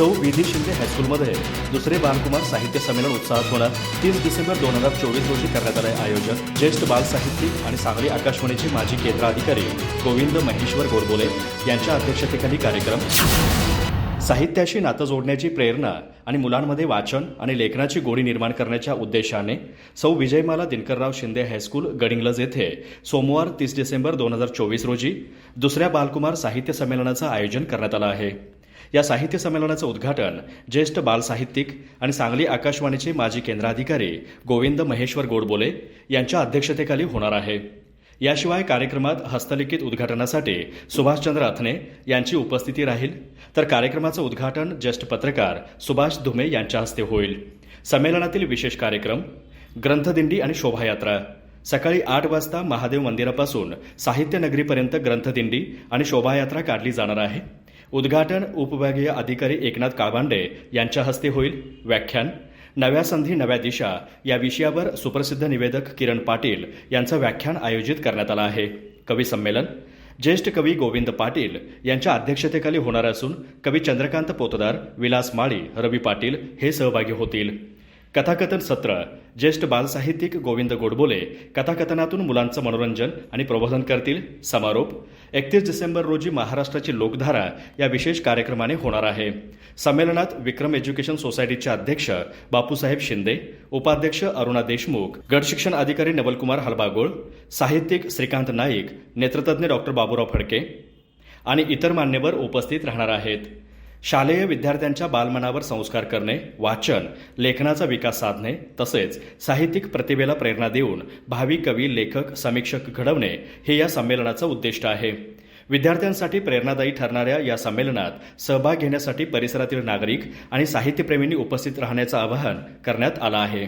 सौ विधी शिंदे हायस्कूलमध्ये दुसरे बालकुमार साहित्य संमेलन उत्साहात होणार. तीस डिसेंबर दोन हजार चोवीस रोजी करण्यात आलं आयोजन. ज्येष्ठ बाल साहित्यिक आणि सांगली आकाशवाणीचे माजी केंद्र अधिकारी गोविंद महेश्वर गोरबोले यांच्या अध्यक्षतेखाली कार्यक्रम. साहित्याशी नातं जोडण्याची प्रेरणा आणि मुलांमध्ये वाचन आणि लेखनाची गोडी निर्माण करण्याच्या उद्देशाने सौ विजयमाला दिनकरराव शिंदे हायस्कूल गडिंगलज येथे सोमवार तीस डिसेंबर दोन हजार चोवीस रोजी दुसऱ्या बालकुमार साहित्य संमेलनाचं आयोजन करण्यात आलं आहे. या साहित्य संमेलनाचं उद्घाटन ज्येष्ठ बालसाहित्यिक आणि सांगली आकाशवाणीचे माजी केंद्राधिकारी गोविंद महेश्वर गोडबोले यांच्या अध्यक्षतेखाली होणार आहे. याशिवाय कार्यक्रमात हस्तलिखित उद्घाटनासाठी सुभाषचंद्र अथने यांची उपस्थिती राहील. तर कार्यक्रमाचं उद्घाटन ज्येष्ठ पत्रकार सुभाष धुमे यांच्या हस्ते होईल. संमेलनातील विशेष कार्यक्रम ग्रंथदिंडी आणि शोभायात्रा. सकाळी आठ वाजता महादेव मंदिरापासून साहित्य नगरीपर्यंत ग्रंथदिंडी आणि शोभायात्रा काढली जाणार आहे. उद्घाटन उपविभागीय अधिकारी एकनाथ काळबांडे यांच्या हस्ते होईल. व्याख्यान नव्या संधी नव्या दिशा या विषयावर सुप्रसिद्ध निवेदक किरण पाटील यांचं व्याख्यान आयोजित करण्यात आलं आहे. कवी संमेलन ज्येष्ठ कवी गोविंद पाटील यांच्या अध्यक्षतेखाली होणार असून कवी चंद्रकांत पोतदार विलास माळी रवी पाटील हे सहभागी होतील. कथाकथन सत्र ज्येष्ठ बालसाहित्यिक गोविंद गोडबोले कथाकथनातून मुलांचं मनोरंजन आणि प्रबोधन करतील. समारोप एकतीस डिसेंबर रोजी महाराष्ट्राची लोकधारा या विशेष कार्यक्रमाने होणार आहे. संमेलनात विक्रम एज्युकेशन सोसायटीचे अध्यक्ष बापूसाहेब शिंदे उपाध्यक्ष अरुणा देशमुख गटशिक्षण अधिकारी नवलकुमार हलबागोळ साहित्यिक श्रीकांत नाईक नेत्रतज्ञ डॉक्टर बाबूराव फडके आणि इतर मान्यवर उपस्थित राहणार आहेत. शालेय विद्यार्थ्यांच्या बालमनावर संस्कार करणे वाचन लेखनाचा विकास साधणे तसेच साहित्यिक प्रतिभेला प्रेरणा देऊन भावी कवी लेखक समीक्षक घडवणे हे या संमेलनाचं उद्दिष्ट आहे. विद्यार्थ्यांसाठी प्रेरणादायी ठरणाऱ्या या संमेलनात सहभाग घेण्यासाठी परिसरातील नागरिक आणि साहित्यप्रेमींनी उपस्थित राहण्याचं आवाहन करण्यात आलं आहे.